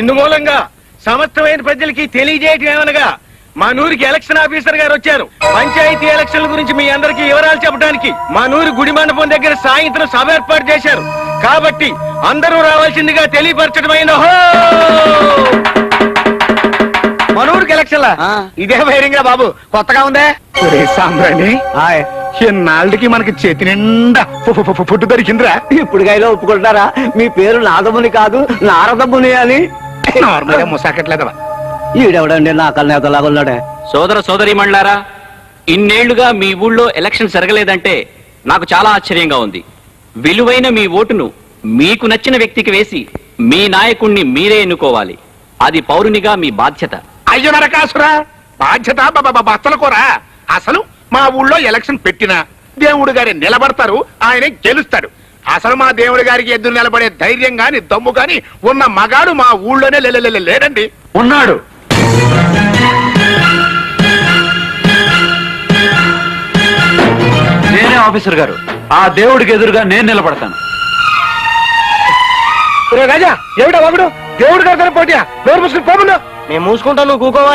ఇందు మూలంగా సమస్తమైన ప్రజలకి తెలియజేయటం ఏమనగా మా నూరికి ఎలక్షన్ ఆఫీసర్ గారు వచ్చారు. పంచాయతీ ఎలక్షన్ల గురించి మీ అందరికీ వివరాలు చెప్పడానికి మా నూరు గుడి మండపం దగ్గర సాయంత్రం సభ ఏర్పాటు చేశారు. కాబట్టి అందరూ రావాల్సిందిగా తెలియపరచడమైన మనూరికి ఎలక్షన్లా. ఇదే వైరింగా బాబు. కొత్తగా ఉందే? సాంబ్రాణి. ఎన్నాళ్ళకి మనకి చేతి నిండా ఫుడ్ దొరికిందిరా. ఇప్పుడు గైలో ఒప్పుకుంటారా మీ పేరు నాదముని కాదు నారదముని అని. నార్మల్గా ముసాకట్లేదవా? ఈడెవడండి? నా కళ్ళ ఉన్నాడే. సోదర సోదరి మండలారా ఇన్నేళ్ళుగా మీ ఊళ్ళో ఎలక్షన్ జరగలేదంటే నాకు చాలా ఆశ్చర్యంగా ఉంది. విలువైన మీ ఓటును మీకు నచ్చిన వ్యక్తికి వేసి మీ నాయకుణ్ణి మీరే ఎన్నుకోవాలి. అది పౌరునిగా మీ బాధ్యత. అయ్యో నరకాసురా! బాధ్యత బ- బత్తల కూర. అసలు మా ఊళ్ళో ఎలక్షన్ పెట్టినా దేవుడు గారి నిలబడతారు ఆయన గెలుస్తాడు. అసలు మా దేవుడి గారికి ఎదురు నిలబడే ధైర్యం గాని దమ్ము గాని ఉన్న మగాడు మా ఊళ్ళోనే లే- లే- లే- లేడండి. ఉన్నాడు. నేనే ఆఫీసర్ గారు. ఆ దేవుడికి ఎదురుగా నేను నిలబడతాను. రాజా ఏమిటా వాగుడు? దేవుడు గారితో పోటీయా? నోరు మూసుకుని పోకుండా మేము మూసుకుంటాం నువ్వు కూకోవా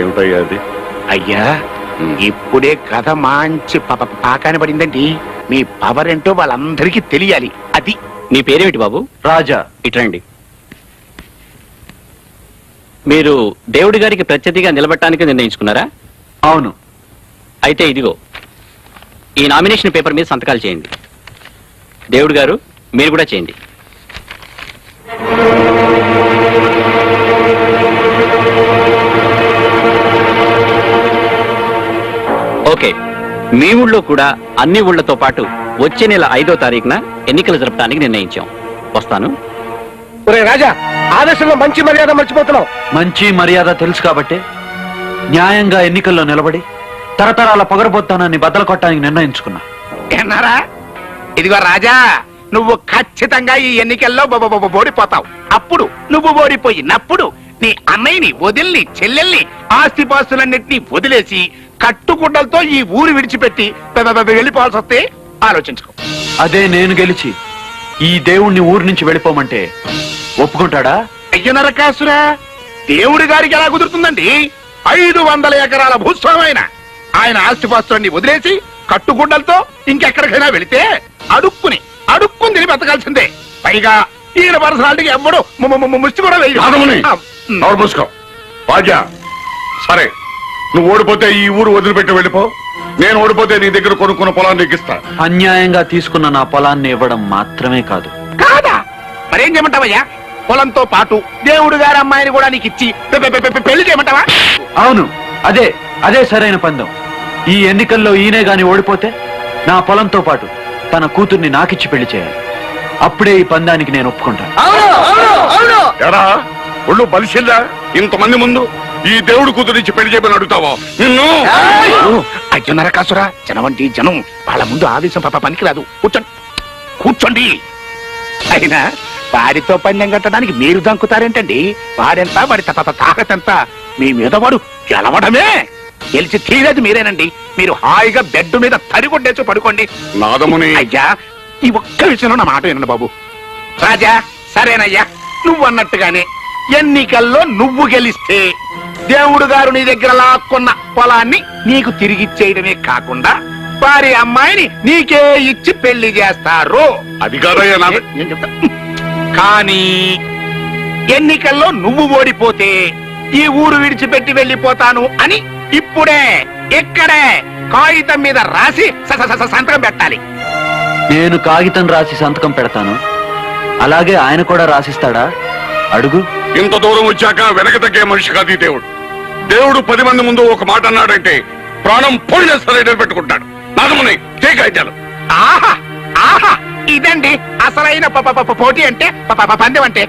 ఏమిటయ్యా అది? అయ్యా ఇప్పుడే కథ మంచి పాకాన పడిందండి. మీ పవర్ ఏంటో వాళ్ళందరికీ తెలియాలి. అది. నీ పేరేమిటి బాబు? రాజా. ఇట్రండి మీరు దేవుడి గారికి ప్రత్యర్థిగా నిలబడటానికి నిర్ణయించుకున్నారా? అవును. అయితే ఇదిగో ఈ నామినేషన్ పేపర్ మీద సంతకాలు చేయండి. దేవుడు గారు మీరు కూడా చేయండి. మీ ఊళ్ళో కూడా అన్ని ఊళ్ళతో పాటు వచ్చే నెల ఐదో తారీఖున ఎన్నికలు జరపడానికి నిర్ణయించాం. వస్తాను. ఒరే రాజా ఆదేశంలో మంచి మర్యాద మర్చిపోతున్నావు. మంచి మర్యాద తెలుసు కాబట్టి న్యాయంగా ఎన్నికల్లో నిలబడి తరతరాల పొగరబోత్తానాన్ని బద్దలు కొట్టడానికి నిర్ణయించుకున్నా. విన్నారా ఇదిగో రాజా నువ్వు ఖచ్చితంగా ఈ ఎన్నికల్లో ఓడిపోతావు. అప్పుడు నువ్వు ఓడిపోయినప్పుడు నీ అన్నయ్యని వదిల్ని చెల్లెల్ని ఆస్తిపాస్తులన్నింటినీ వదిలేసి కట్టుకుండలతో ఈ ఊరు విడిచిపెట్టి వెళ్ళిపోవాల్సి వస్తే ఆలోచించుకో. అదే నేను గెలిచి ఈ దేవుణ్ణి ఊరి నుంచి వెళ్ళిపోమంటే ఒప్పుకుంటాడా? అయ్యో నరకాసురా దేవుడి గారికి ఎలా కుదురుతుందండి? ఐదు వందల ఎకరాల భూస్వామైన. ఆయన ఆస్తిపాస్తులన్నీ వదిలేసి కట్టుగుడ్డలతో ఇంకెక్కడికైనా వెళితే అడుక్కుని అడుక్కుని తిని బతకాల్సిందే. పైగా ఈయన పర్సనాలిటీకి ఎవ్వడు ముష్టి కూడా రాజా సరే. నువ్వు ఓడిపోతే ఈ ఊరు వదిలిపెట్టి వెళ్ళిపో. నేను ఓడిపోతే నీ దగ్గర కొనుక్కున్న పొలాన్ని నీకు ఇస్తా. అన్యాయంగా తీసుకున్న నా పొలాన్ని ఇవ్వడం మాత్రమే కాదు. కాదా? మరేం చేయమంటావయ్యా? పొలంతో పాటు దేవుడు గారి అమ్మాయిని కూడా నీకు ఇచ్చి పె- పె- పె- పె- పెళ్ళి చేయమంటావా? అవును అదే అదే సరైన పందెం. ఈ ఎన్నికల్లో ఈయనే గాని ఓడిపోతే నా పొలంతో పాటు తన కూతుర్ని నాకిచ్చి పెళ్ళి చేయాలి. అప్పుడే ఈ పందానికి నేను ఒప్పుకుంటాను. ఎరా ఒళ్ళు బలిసిందా ఇంతమంది ముందు ఈ దేవుడు కూతురించి పెళ్ళి చేయమని అడుగుతావా? నిన్ను? అయ్యో నరకాసురా జనం అంటే జనం. వాళ్ళ ముందు ఆవేశం పాప పనికిరాదు. కూర్చోండి. కూర్చోండి. అయినా వాడితో పందెం కట్టడానికి మీరు దంకుతారేంటండి? వాడెంత వాడి తాకతెంత మీ మీద వాడు గెలవడమే. గెలిచి తీరేది మీరేనండి. మీరు హాయిగా బెడ్ మీద తరిగొడ్డేసి పడుకోండి. నాదముని. అయ్యా ఈ ఒక్క విషయంలో నా మాట వినండి బాబు. రాజా సరేనయ్యా. నువ్వు అన్నట్టుగానే ఎన్నికల్లో నువ్వు గెలిస్తే దేవుడు గారు నీ దగ్గర లాక్కున్న పొలాన్ని నీకు తిరిగిచ్చేయడమే కాకుండా వారి అమ్మాయిని నీకే ఇచ్చి పెళ్ళి చేస్తారు. అది కాదయ్యా నేను చెప్తా. కానీ ఎన్నికల్లో నువ్వు ఓడిపోతే ఈ ఊరు విడిచిపెట్టి వెళ్ళిపోతాను అని ఇప్పుడే ఇక్కడే కాగితం మీద రాసి స- స- స- సంతకం పెట్టాలి. నేను కాగితం రాసి సంతకం పెడతాను. అలాగే ఆయన కూడా రాసిస్తాడా? అడుగు. ఇంత దూరం వచ్చాక వెనక తగ్గే మనిషి కాదు ఈ దేవుడు. దేవుడు పది మంది ముందు ఒక మాట అన్నాడంటే ప్రాణం పోయిన సరే నిలబెట్టుకుంటాడు. నాదముని చేకాయితాడు ఆహా ఆహా ఇదండి అసలైన పోటీ అంటే పందెం అంటే.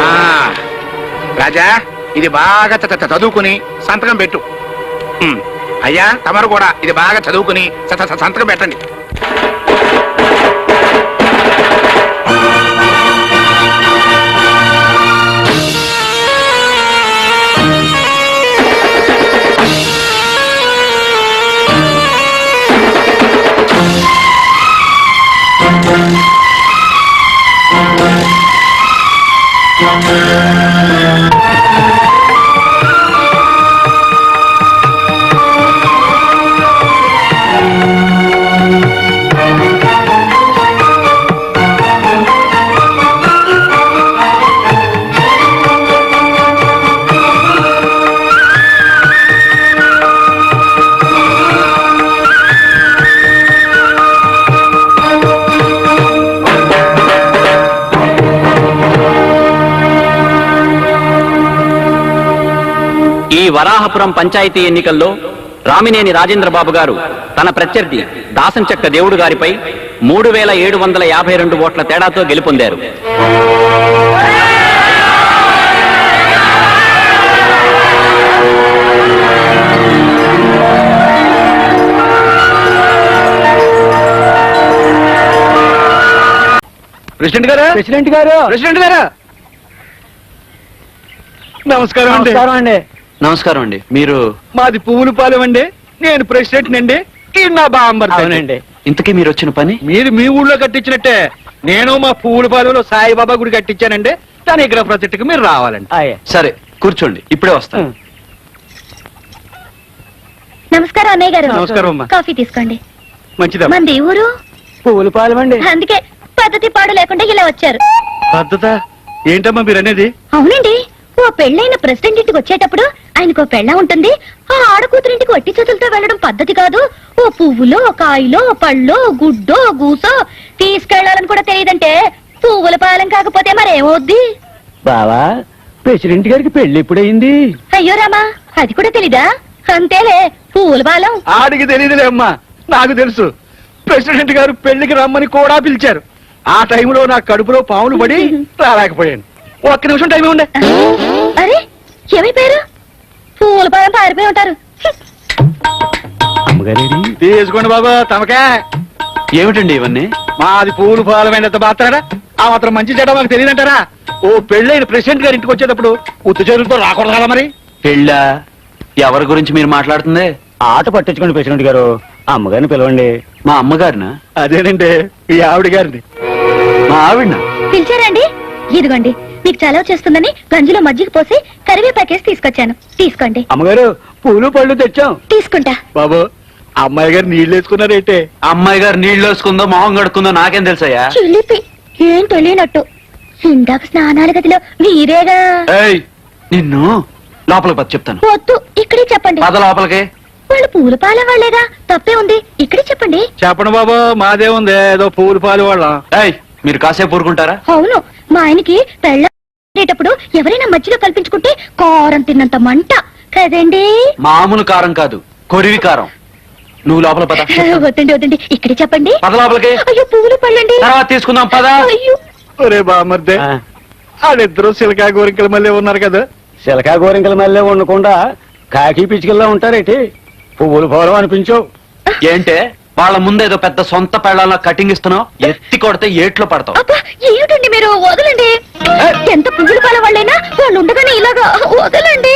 ఆ, రాజా ఇది బాగా చదువుకుని సంతకం పెట్టు. అయ్యా తమరు కూడా ఇది బాగా చదువుకుని చ- సంతకం పెట్టండి. వరాహపురం పంచాయతీ ఎన్నికల్లో రామినేని రాజేంద్ర బాబు గారు తన ప్రత్యర్థి దాసంచక్క దేవుడు గారిపై మూడు వేల ఏడు వందల యాభై రెండు ఓట్ల తేడాతో గెలుపొందారు. ప్రెసిడెంట్ గారు? ప్రెసిడెంట్ గారు. ప్రెసిడెంట్ గారు? నమస్కారం అండి. నమస్కారం అండి. నమస్కారం అండి. మీరు మాది పువ్వులు పాలెం అండి. నేను ప్రెసిడెంట్ అండి నా బాంబర్ అవునండి. ఇంతకీ మీరు వచ్చిన పని? మీరు మీ ఊళ్ళో కట్టించినట్టే. నేను మా పువ్వుల పాలెంలో సాయిబాబా గుడి కట్టించానండి. దాని ఇక్కడ ప్రతిష్ఠకి మీరు రావాలండి. సరే కూర్చోండి. ఇప్పుడే వస్తాను. నమస్కారం అన్నయ్య గారు. నమస్కారం అమ్మా. కాఫీ తీసుకోండి. మంచిదమ్మా మంది ఊరు? పువ్వులు పాలమండి అందుకే పద్ధతి పాడు లేకుండా ఇలా వచ్చారు. పద్ధత? ఏంటమ్మా మీరు అనేది అవునండి. ఓ పెళ్ళైన ప్రెసిడెంట్ ఇంటికి వచ్చేటప్పుడు ఆయనకు పెళ్ళ ఉంటుంది. ఆ ఆడకూతురింటికి వట్టి చేతులతో వెళ్ళడం పద్ధతి కాదు. ఓ పువ్వులో కాయలో పళ్ళో గుడ్డో గూసో తీసుకెళ్ళాలని కూడా తెలియదంటే పువ్వుల పాలెం కాకపోతే మరేమవుద్ది? బావా ప్రెసిడెంట్ గారికి పెళ్ళి ఎప్పుడైంది అయ్యో రామా అది కూడా తెలీదా? అంతేలే పువ్వుల పాలెం. ఆడికి తెలియదులే అమ్మా నాకు తెలుసు. ప్రెసిడెంట్ గారు పెళ్ళికి రమ్మని కూడా పిలిచారు. ఆ టైంలో నా కడుపులో పాములు పడి రాలేకపోయాను. ఒక్క నిమిషం టైం ఉండే అరే ఏమైపోయారు పాలెం పారిపోయి ఉంటారు. అమ్మగారేడి తీసుకోండి బాబా తమకే. ఏమిటండి ఇవన్నీ? మాది పూలు పాలమైనంత మాత్రారా ఆ మాత్రం మంచి చెడ్డ మాకు తెలియదంటారా? ఓ పెళ్ళైన ప్రెసిడెంట్ గారి ఇంటికి వచ్చేటప్పుడు ఉత్తు చేతులతో రాకూడదు కదా మరి? పెళ్ళా? ఎవరి గురించి మీరు మాట్లాడుతుంది? ఆట పట్టించుకోండి ప్రెసిడెంట్ గారు. అమ్మగారిని పిలవండి. మా అమ్మగారినా? అదేనండి ఈ ఆవిడ గారిని మా ఆవిడ పిలిచారండి ఇదిగోండి. మీకు చలవ చేస్తుందని గంజిలో మజ్జిగ పోసి కరివేపాకేసి తీసుకొచ్చాను. తీసుకోండి. అమ్మగారు పూలు పళ్ళు తెచ్చాం. తీసుకుంటా. బాబు అమ్మాయి గారు నీళ్ళు వేసుకున్నారేంటే అమ్మాయి గారు నీళ్ళు వేసుకుందో మొహం కడుక్కుందో నాకేం తెలుసయ్యా? చిలిపి ఏం తెలియనట్టు ఇందాక స్నానాల గదిలో వీరేగా. ఏయ్ నిన్ను లోపలికి పద చెప్తాను. వద్దు ఇక్కడే చెప్పండి. పద లోపలికి. వాళ్ళు పూల పాలే వాళ్ళేగా? తప్పే ఉంది ఇక్కడే చెప్పండి. చెప్పండి బాబు మాదే ఉంది ఏదో పూలు పాలు వాళ్ళం. ఏయ్ మీరు కాసేపు ఊరుకుంటారా? అవును మా ఆయనకి పెళ్ళేటప్పుడు ఎవరైనా మజ్జిగ కల్పించుకుంటే కారం తిన్నంత మంట. కదండి? మామూలు కారం కాదు కొరివి కారం. నువ్వు లోపల పద. వద్దండి వద్దండి. ఇక్కడే చెప్పండి. పద లోపలికి. అయ్యో పువ్వులు పళ్ళండి తర్వాత తీసుకుందాం పద. అయ్యో. ఒరే బామర్దే ఆ, వాళ్ళిద్దరూ సిలకా గోరింకల మళ్ళీ ఉన్నారు కదా. శిలకా గోరింకల మళ్ళీ ఉండకుండా కాకి పిచ్చికల్లా ఉంటారేటి? పువ్వులు పోవడం అనిపించవు. ఏంటే వాళ్ళ ముందేదో పెద్ద సొంత పెళ్ళాల కటింగ్ ఇస్తున్నావు? ఎత్తి కొడితే ఏట్లో పడతావు. అబ్బా ఏమిటండి మీరు? వదలండి. వదలండి.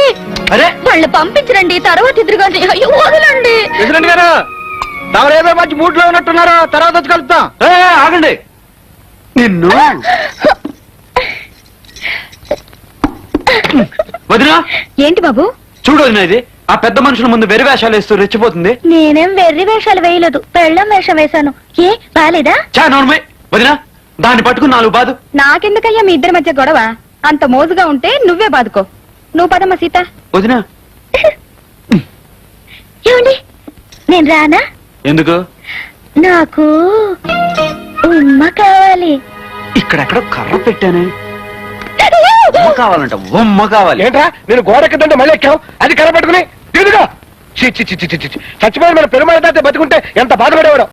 అరే! వాళ్ళు పంపించరండి తర్వాత ఎదురుగాని అయ్యో వదలండి. ప్రెసిడెంట్ గారు! తమరేదో మంచి మూడ్లో ఉన్నట్టున్నారు తర్వాత వచ్చి కలుపుతాం ఏ, ఆగండి. నిన్ను వదినా! ఏంటి బాబు? చూడు వదినా ఇది. ఆ పెద్ద మనుషుల ముందు వెరి వేషాలు వేస్తూ రెచ్చిపోతుంది. నేనేం వెర్రి వేషాలు వేయలేదు. పెళ్ళం వేషం వేశాను. ఏ బాలేదా? చా నోర్మై. వదినా దాన్ని పట్టుకుని నాలుగు బాదు. నాకెందుకయ్యా మీ ఇద్దరి మధ్య గొడవ? అంత మోజుగా ఉంటే నువ్వే బాదుకో. నువ్వు పదమ్మ సీత. వదినా. ఏమండి? నేను రానా? ఎందుకు? నాకు ఉమ్మ కావాలి. ఇక్కడెక్కడ కర్ర పెట్టానే. ఉమ్మ కావాలంట ఉమ్మ కావాలి. ఏంట్రా? నేను గోడ ఎక్కడంటే మళ్ళీ ఎక్కావు? అది కనబట్టుకుని తిరుగుగా చచ్చిపోయిన మన పెరుమాళ తాత బతుకుంటే ఎంత బాధపడేవాడు.